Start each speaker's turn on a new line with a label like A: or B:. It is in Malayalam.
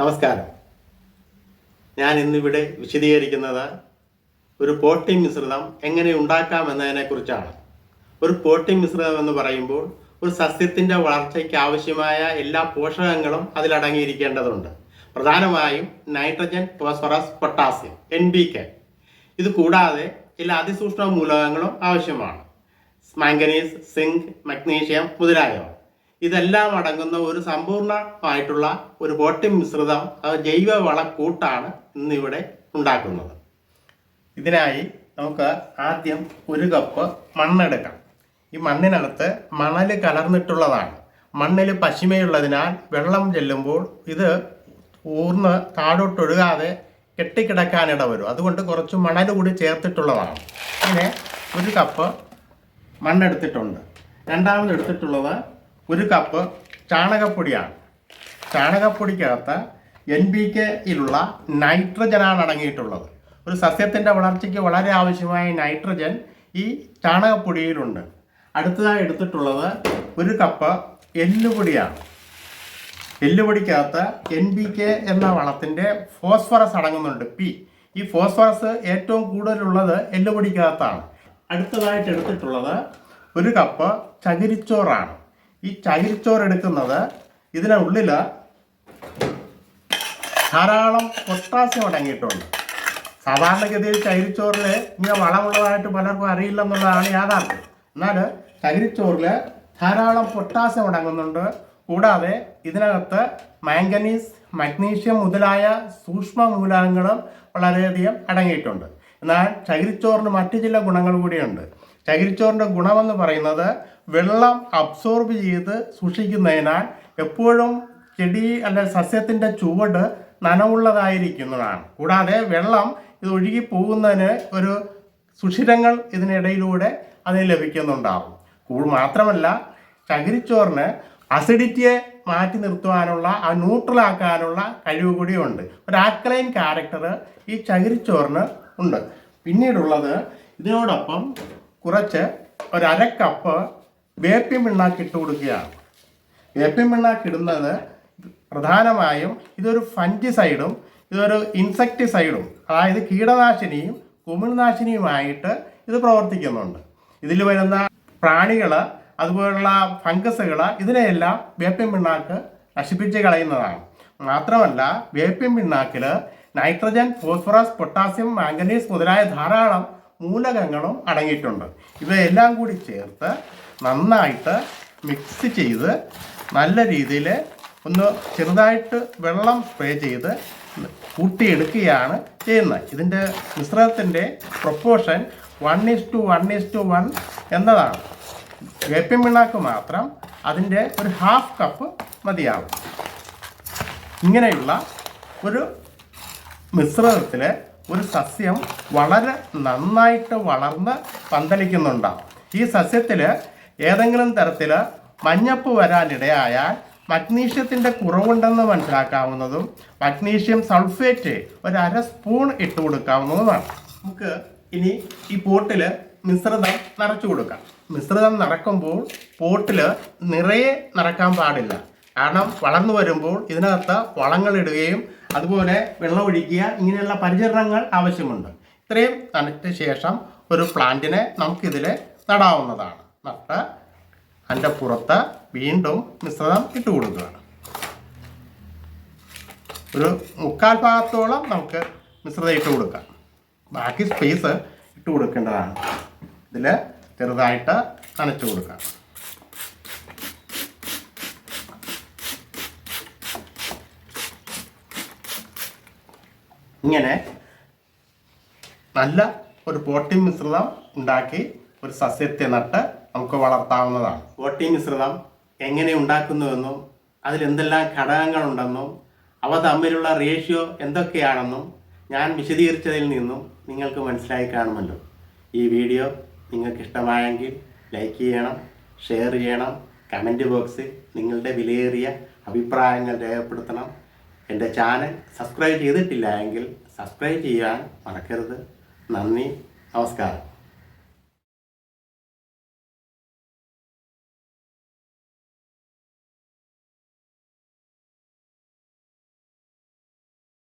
A: നമസ്കാരം. ഞാൻ ഇന്നിവിടെ വിശദീകരിക്കുന്നത് ഒരു പോട്ടിംഗ് മിശ്രിതം എങ്ങനെ ഉണ്ടാക്കാം എന്നതിനെക്കുറിച്ചാണ് ഒരു പോട്ടിംഗ് മിശ്രിതം എന്ന് പറയുമ്പോൾ ഒരു സസ്യത്തിന്റെ വളർച്ചയ്ക്ക് ആവശ്യമായ എല്ലാ പോഷകങ്ങളും അതിലടങ്ങിയിരിക്കേണ്ടതുണ്ട് പ്രധാനമായും nitrogen phosphorus potassium N P K ഇത് കൂടാതെ ചില അതിസൂക്ഷ്മ മൂലകങ്ങളും ആവശ്യമാണ്. മാംഗനീസ് സിങ്ക് മഗ്നീഷ്യം മുതലായവ. ഇതെല്ലാം അടങ്ങുന്ന ഒരു സമ്പൂർണമായിട്ടുള്ള ഒരു ബോട്ടിം മിശ്രിതം ജൈവ വളക്കൂട്ടാണ് ഇന്നിവിടെ ഉണ്ടാക്കുന്നത്. ഇതിനായി നമുക്ക് ആദ്യം ഒരു കപ്പ് മണ്ണെടുക്കാം. ഈ മണ്ണിനകത്ത് മണൽ കലർന്നിട്ടുള്ളതാണ്. മണ്ണിൽ പശിമയുള്ളതിനാൽ വെള്ളം ചെല്ലുമ്പോൾ ഇത് ഊർന്ന് താഴോട്ടൊഴുകാതെ കെട്ടിക്കിടക്കാനിട വരും. അതുകൊണ്ട് കുറച്ച് മണൽ കൂടി ചേർത്തിട്ടുള്ളതാണ്. ഇങ്ങനെ ഒരു കപ്പ് മണ്ണെടുത്തിട്ടുണ്ട്. രണ്ടാമത് എടുത്തിട്ടുള്ളത് ഒരു കപ്പ് ചാണകപ്പൊടിയാണ്. ചാണകപ്പൊടിക്കകത്ത് എൻ ബി കെയിലുള്ള നൈട്രജനാണ് അടങ്ങിയിട്ടുള്ളത്. ഒരു സസ്യത്തിന്റെ വളർച്ചയ്ക്ക് വളരെ ആവശ്യമായ നൈട്രജൻ ഈ ചാണകപ്പൊടിയിലുണ്ട്. അടുത്തതായി എടുത്തിട്ടുള്ളത് ഒരു കപ്പ് എല്ലുപൊടിയാണ്. എല്ലുപൊടിക്കകത്ത് എൻ ബി കെ എന്ന വളത്തിന്റെ ഫോസ്ഫറസ് അടങ്ങുന്നുണ്ട് പി ഈ ഫോസ്ഫറസ് ഏറ്റവും കൂടുതലുള്ളത് എല്ലുപൊടിക്കകത്താണ്. അടുത്തതായിട്ട് എടുത്തിട്ടുള്ളത് ഒരു കപ്പ് ചകിരിച്ചോറാണ്. ഈ ചകിരിച്ചോറ് എടുക്കുന്നത് ഇതിനുള്ളിൽ ധാരാളം പൊട്ടാസ്യം അടങ്ങിയിട്ടുണ്ട്. സാധാരണഗതിയിൽ ചകിരിച്ചോറിൽ ഇങ്ങനെ വളമുള്ളതായിട്ട് പലർക്കും അറിയില്ലെന്നുള്ളതാണ് യാഥാർത്ഥ്യം. എന്നാൽ ചകിരിച്ചോറിൽ ധാരാളം പൊട്ടാസ്യം അടങ്ങുന്നുണ്ട്. കൂടാതെ ഇതിനകത്ത് മാംഗനീസ് മഗ്നീഷ്യം മുതലായ സൂക്ഷ്മ മൂലകങ്ങളും വളരെയധികം അടങ്ങിയിട്ടുണ്ട്. എന്നാൽ ചകിരിച്ചോറിന് മറ്റു ചില ഗുണങ്ങൾ കൂടിയുണ്ട്. ചകിരിച്ചോറിന്റെ ഗുണമെന്ന് പറയുന്നത് വെള്ളം അബ്സോർബ് ചെയ്ത് സൂക്ഷിക്കുന്നതിനാൽ എപ്പോഴും ചെടി അല്ലെ സസ്യത്തിന്റെ ചുവട് നനവുള്ളതായിരിക്കുന്നതാണ്. കൂടാതെ വെള്ളം ഇത് ഒഴുകി പോകുന്നതിന് ഒരു സുഷിരങ്ങൾ ഇതിനിടയിലൂടെ അതിന് ലഭിക്കുന്നുണ്ടാവും കൂടു മാത്രമല്ല ചകിരിച്ചോറിന് അസിഡിറ്റിയെ മാറ്റി നിർത്തുവാനുള്ള ആ ന്യൂട്രലാക്കാനുള്ള കഴിവ് കൂടിയുണ്ട്. ഒരു ആൽക്കലൈൻ ക്യാരക്ടർ ഈ ചകിരിച്ചോറിന് ഉണ്ട്. പിന്നീടുള്ളത് ഇതിനോടൊപ്പം കുറച്ച് ഒരു അര കപ്പ് വേപ്പിൻ പിണ്ണാക്ക് ഇട്ട് കൊടുക്കുകയാണ്. വേപ്പിൻ പിണ്ണാക്ക് ഇടുന്നത് പ്രധാനമായും ഇതൊരു ഫംഗിസൈഡും ഇതൊരു ഇൻസെക്ടിസൈഡും അതായത് കീടനാശിനിയും കുമിൾനാശിനിയുമായിട്ട് ഇത് പ്രവർത്തിക്കുന്നുണ്ട്. ഇതിൽ വരുന്ന പ്രാണികൾ അതുപോലുള്ള ഫംഗസുകൾ ഇതിനെയെല്ലാം വേപ്പിൻ പിണ്ണാക്ക് നശിപ്പിച്ച് കളയുന്നതാണ്. മാത്രമല്ല വേപ്പിൻ പിണ്ണാക്കിൽ നൈട്രജൻ ഫോസ്ഫറസ് പൊട്ടാസ്യം മാംഗനീസ് മുതലായ ധാരാളം മൂലകങ്ങളും അടങ്ങിയിട്ടുണ്ട്. ഇവയെല്ലാം കൂടി ചേർത്ത് നന്നായിട്ട് മിക്സ് ചെയ്ത് നല്ല രീതിയിൽ ഒന്ന് ചെറുതായിട്ട് വെള്ളം സ്പ്രേ ചെയ്ത് കൂട്ടിയെടുക്കുകയാണ് ചെയ്യുന്നത്. ഇതിന്റെ മിശ്രിതത്തിന്റെ proportion one is to one is to one എന്നതാണ്. വേപ്പിൻ പിണ്ണാക്ക് മാത്രം അതിന്റെ ഒരു ഹാഫ് കപ്പ് മതിയാവും. ഇങ്ങനെയുള്ള ഒരു മിശ്രിതത്തിൽ ഒരു സസ്യം വളരെ നന്നായിട്ട് വളർന്ന് പന്തലിക്കുന്നുണ്ടാവും ഈ സസ്യത്തിൽ ഏതെങ്കിലും തരത്തിൽ മഞ്ഞപ്പ് വരാനിടയായാൽ മഗ്നീഷ്യത്തിന്റെ കുറവുണ്ടെന്ന് മനസ്സിലാക്കാവുന്നതും മഗ്നീഷ്യം സൾഫേറ്റ് ഒരു അര സ്പൂൺ ഇട്ട് കൊടുക്കാവുന്നതുമാണ്. നമുക്ക് ഇനി ഈ പോട്ടിൽ മിശ്രിതം നിറച്ചു കൊടുക്കാം. മിശ്രിതം നിറക്കുമ്പോൾ പോട്ടിൽ നിറയെ നിറക്കാൻ പാടില്ല. കാരണം വളർന്നു വരുമ്പോൾ ഇതിനകത്ത് വളങ്ങൾ ഇടുകയും അതുപോലെ വെള്ളം ഒഴിക്കുക ഇങ്ങനെയുള്ള പരിചരണങ്ങൾ ആവശ്യമുണ്ട്. ഇത്രയും നനച്ച ശേഷം ഒരു പ്ലാന്റിനെ നമുക്കിതിൽ നടാവുന്നതാണ്. നട്ട് അതിന്റെ പുറത്ത് വീണ്ടും മിശ്രിതം ഇട്ട് കൊടുക്കുക ഒരു മുക്കാൽ ഭാഗത്തോളം നമുക്ക് മിശ്രിതം ഇട്ട് കൊടുക്കാം. ബാക്കി സ്പേസ് ഇട്ട് കൊടുക്കേണ്ടതാണ്. ഇതിൽ ചെറുതായിട്ട് നനച്ചു കൊടുക്കാം. ഇങ്ങനെ നല്ല ഒരു പോട്ടി മിശ്രിതം ഉണ്ടാക്കി ഒരു സസ്യത്തെ നട്ട് നമുക്ക് വളർത്താവുന്നതാണ്. പോട്ടി മിശ്രിതം എങ്ങനെ ഉണ്ടാക്കുന്നുവെന്നും അതിലെന്തെല്ലാം ഘടകങ്ങളുണ്ടെന്നും അവ തമ്മിലുള്ള റേഷ്യോ എന്തൊക്കെയാണെന്നും ഞാൻ വിശദീകരിച്ചതിൽ നിന്നും നിങ്ങൾക്ക് മനസ്സിലായി കാണുമല്ലോ. ഈ വീഡിയോ നിങ്ങൾക്ക് ഇഷ്ടമായെങ്കിൽ ലൈക്ക് ചെയ്യണം ഷെയർ ചെയ്യണം കമന്റ് ബോക്സിൽ നിങ്ങളുടെ വിലയേറിയ അഭിപ്രായങ്ങൾ രേഖപ്പെടുത്തണം. എന്റെ ചാനൽ സബ്സ്ക്രൈബ് ചെയ്തിട്ടില്ല എങ്കിൽ സബ്സ്ക്രൈബ് ചെയ്യാൻ മറക്കരുത്. നന്ദി. നമസ്കാരം.